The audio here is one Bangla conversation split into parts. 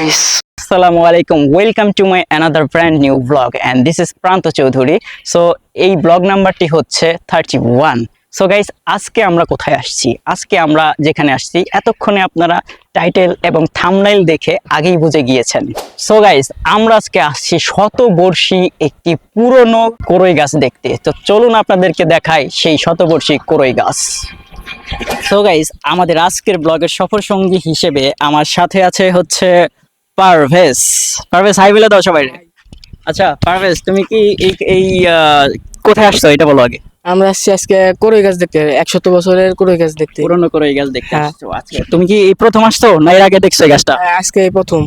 Guys. আসসালামু আলাইকুম welcome to my another brand new blog and this is Pranta Chowdhury so এই ব্লগ নাম্বারটি হচ্ছে থার্টি ওয়ান সো গাইস আজকে আমরা কোথায় আসছি? আজকে আমরা যেখানে আসছি, এতক্ষণে আপনারা টাইটেল এবং থামনাইল দেখে আগেই বুঝে গিয়েছেন। সো গাইস আমরা আজকে আসছি শতবর্ষী একটি পুরনো করই গাছ দেখতে। তো চলুন আপনাদেরকে দেখাই সেই শতবর্ষী করই গাছ। সো গাইস আমাদের আজকের ব্লগের সফর সঙ্গী হিসেবে আমার সাথে আছে হচ্ছে পারভেজ। পারভেজ হাই বলে দাও সবাই আচ্ছা পারভেজ তুমি কি এই এই কোথায় আসছো? এটা বলো আগে। আমরা আসছি আজকে করই গাছ দেখতে একশত বছরের করই গাছ দেখতে। পুরনো করে গাছ দেখতে হ্যাঁ। আসছো আজকে তুমি কি এই প্রথম আসছো না এর আগে দেখছ এই গাছটা? আজকে এই প্রথম।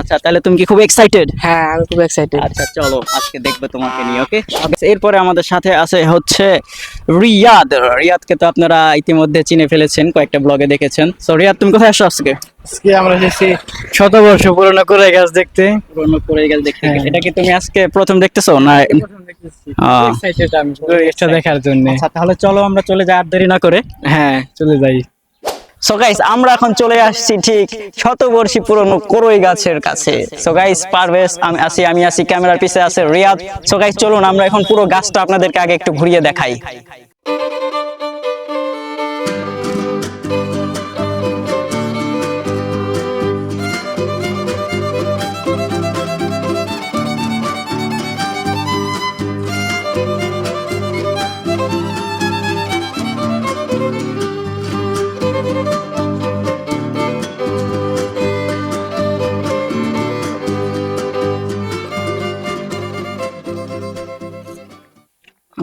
আচ্ছা তাহলে তুমি কি খুব এক্সাইটেড হ্যাঁ আমি খুব এক্সাইটেড আচ্ছা চলো আজকে দেখব তোমাকে নিয়ে ওকে এরপরে আমাদের সাথে আছে হচ্ছে রিয়াদ। রিয়াদকে তো আপনারা ইতিমধ্যে চিনে ফেলেছেন কয়েকটা ব্লগে দেখেছেন। সো রিয়াদ তুমি কোথায় আসছো আজকে? আজকে আমরা এসেছি শতবর্ষ পুরনো করই গাছ দেখতে। পুরনো করে গাছ দেখতে। হ্যাঁ। এটা কি তুমি আজকে প্রথম দেখতেছো না? গাছটা দেখার জন্য। আচ্ছা তাহলে চলো আমরা চলে যাই আর দেরি না করে। হ্যাঁ চলে যাই। সো গাইস আমরা এখন চলে আসছি ঠিক শতবর্ষী পুরনো করই গাছের কাছে। সো গাইস পারভেজ, আমি আসি আমি আসি ক্যামেরার পিছে আছে রিয়াদ। সো গাইস চলুন, আমরা এখন পুরো গাছটা আপনাদেরকে আগে একটু ঘুরিয়ে দেখাই।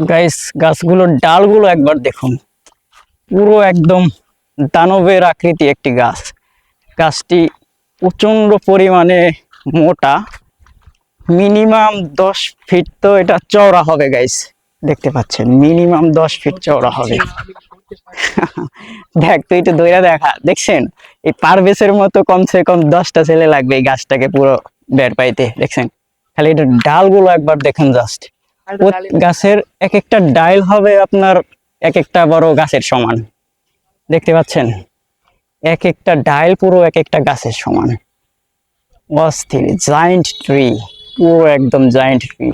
গাইস গাছগুলোর ডালগুলো একবার দেখুন। পুরো একদম দানবের আকৃতি একটি গাছ। গাছটি প্রচণ্ড পরিমাণে মোটা। মিনিমাম দশ ফিট তো এটা চওড়া হবে গাইস দেখতে পাচ্ছেন, মিনিমাম দশ ফিট চওড়া হবে। দেখ, তুই তো দইরা দেখা, দেখছেন? এই পারভেসের মতো কমসে কম দশটা ছেলে লাগবে এই গাছটাকে পুরো বের পাইতে, দেখছেন? খালি এটা ডালগুলো একবার দেখেন জাস্ট গাছের এক একটা ডাইল হবে আপনার এক একটা বড় গাছের সমান। দেখতে পাচ্ছেন? এক একটা ডাইল পুরো এক একটা গাছের সমান। অস্থির জায়েন্ট ট্রি পুরো একদম giant tree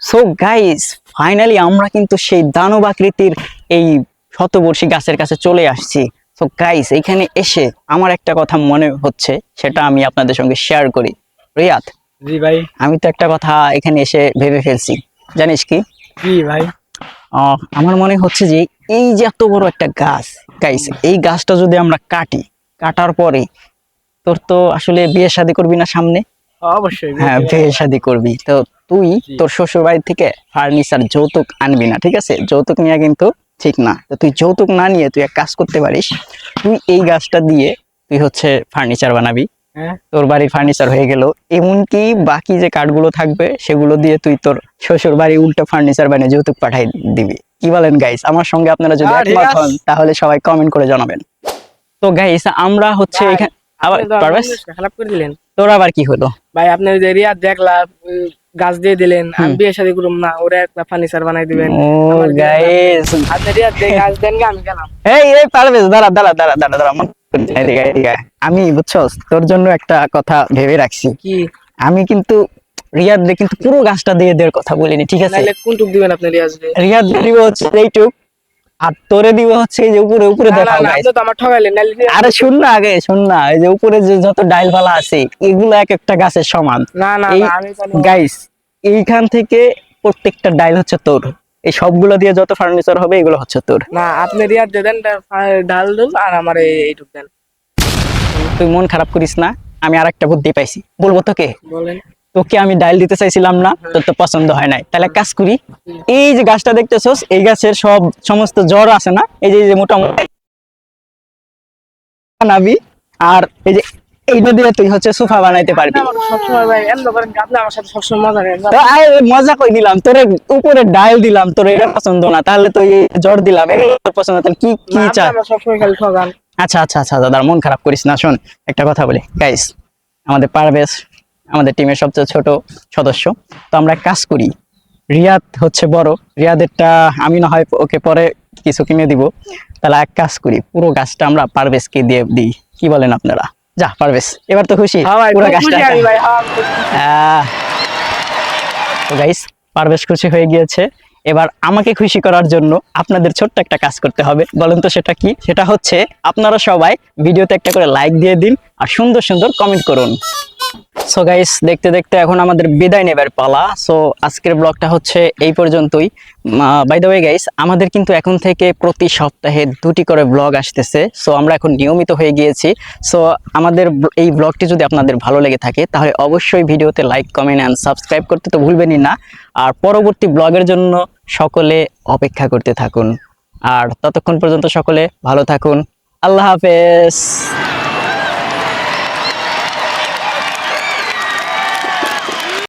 so guys finally আমরা কিন্তু সেই দানব আকৃতির এই শতবর্ষী গাছের কাছে চলে আসছি। সো গাইস এখানে এসে আমার একটা কথা মনে হচ্ছে সেটা আমি আপনাদের সঙ্গে শেয়ার করি। রিয়াদ জি ভাই। আমি তো একটা কথা এখানে এসে ভেবে ফেলছি। জানিস কি? কি ভাই। আমার মনে হচ্ছে যে এই যে এত বড় একটা গাছ গাইস এই গাছটা যদি আমরা কাটি কাটার পরে তোর তো আসলে বিয়ে শাদী করবি না সামনে? অবশ্যই হ্যাঁ বিয়ে শাদী করবি। তো তুই তোর শ্বশুর বাড়ি থেকে ফার্নিচার যৌতুক আনবি না ঠিক আছে? যৌতুক নিয়ে কিন্তু ঠিক না। তো তুই যৌতুক না নিয়ে তুই এক কাজ করতে পারিস তুই এই গাছটা দিয়ে তুই হচ্ছে ফার্নিচার বানাবি। হ্যাঁ। তোর বাড়ির ফার্নিচার হয়ে গেল। এমনকি বাকি যে কাঠগুলো থাকবে সেগুলো দিয়ে তুই তোর শ্বশুর বাড়ি উল্টো ফার্নিচার বানিয়ে যৌতুক পাঠাই দিবি। কি বলেন গাইস আমার সঙ্গে আপনারা যদি একমত হন তাহলে সবাই কমেন্ট করে জানাবেন। তো গাইস আমরা হচ্ছে এখানে আবার আপনি তো আমার পারবেস জিনিসটা খারাপ করে দিলেন। তোর আবার কি হলো? ভাই আপনার যে রিয়াদ দেখলাম গাছ দিয়ে দিলেন আমি বিয়ে শাদী করুম না ওরা একটা ফার্নিচার বানাই দিবেন। ও গাইস আপনি রিয়াদ দিয়ে গাছ দেন আমি গেলাম। এই এই পারবেস দাঁড়া দাঁড়া দাঁড়া দাঁড়া দাঁড়া এদিকে, এদিকে। আয়। আমি বুঝছস তোর জন্য একটা কথা ভেবে রাখছি। কি? আমি কিন্তু রিয়াদ কিন্তু পুরো গাছটা দিয়ে দেওয়ার কথা বলিনি ঠিক আছে? কোনটুক দিবেন আপনি রিয়াদ দিব হচ্ছে এইটুক। আর তোরে দিব হচ্ছে এই যে উপরে উপরে দেখাও আরে শুন না আগে শুন না এই যে উপরে যে যত ডাইল ফালা আছে এগুলো এক একটা গাছের সমান। না না গাইস এইখান থেকে প্রত্যেকটা ডাইল হচ্ছে তোর। এই সবগুলো দিয়ে যত ফার্নিচার হবে এগুলো হচ্ছে তোর। না আপনি দিয়ে দেন ডাল দুল আর আমার এইটুক দেন। তুই মন খারাপ করিস না আমি আর একটা বুদ্ধি পাইছি। বলব তোকে? বলেন। তোকে আমি ডাইল দিতে চাইছিলাম না তোর তো পছন্দ হয় নাই। তাহলে কাজ করি এই যে গাছটা দেখতেছস এই গাছের সব সমস্ত জ্বর আছে না এই যে মোটামুটি বানাবি আর এই যে এইটা দিয়ে তুই হচ্ছে সোফা বানাইতে পারবি। মজা কই দিলাম তোর উপরে ডাইল দিলাম তোর এটা পছন্দ না তাহলে তো এই জ্বর দিলাম পছন্দ তাহলে কি কি আচ্ছা আচ্ছা আচ্ছা দাদা মন খারাপ করিস না শোন একটা কথা বলি। গাইস আমাদের পারভেজ আমাদের টিমের সবচেয়ে ছোট সদস্য। তো আমরা এক কাজ করি। রিয়াদ হচ্ছে বড়। রিয়াদেরটা আমি না হয় ওকে পরে কিছু কিনে দিব। তাহলে এক কাজ করি। পুরো গাছটা আমরা পারভেজকে দিয়ে দিই। কি বলেন আপনারা? যা পারভেজ। এবার তো খুশি। হ্যাঁ পুরো গাছটা ভাই হ্যাঁ, তো গাইস পারভেজ খুশি হয়ে গিয়েছে। এবার আমাকে খুশি করার জন্য আপনাদের ছোট্ট একটা কাজ করতে হবে। বলেন তো সেটা কি? সেটা হচ্ছে আপনারা সবাই ভিডিওতে একটা করে লাইক দিয়ে দিন আর সুন্দর সুন্দর কমেন্ট করুন। সো গাইস দেখতে দেখতে এখন আমাদের বিদায় নেবার পালা। সো আজকের ব্লগটা হচ্ছে এই পর্যন্তই। বাই দ্য ওয়ে গাইস আমাদের কিন্তু এখন থেকে প্রতি সপ্তাহে দুটি করে ব্লগ আসতেছে। সো আমরা এখন নিয়মিত হয়ে গিয়েছি। সো আমাদের এই ব্লগটি যদি আপনাদের ভালো লেগে থাকে, তাহলে অবশ্যই ভিডিওতে লাইক কমেন্ট অ্যান্ড সাবস্ক্রাইব করতে তো ভুলবেনই না। আর পরবর্তী ব্লগের জন্য সকলে অপেক্ষা করতে থাকুন। আর ততক্ষণ পর্যন্ত সকলে ভালো থাকুন। আল্লাহ হাফেজ।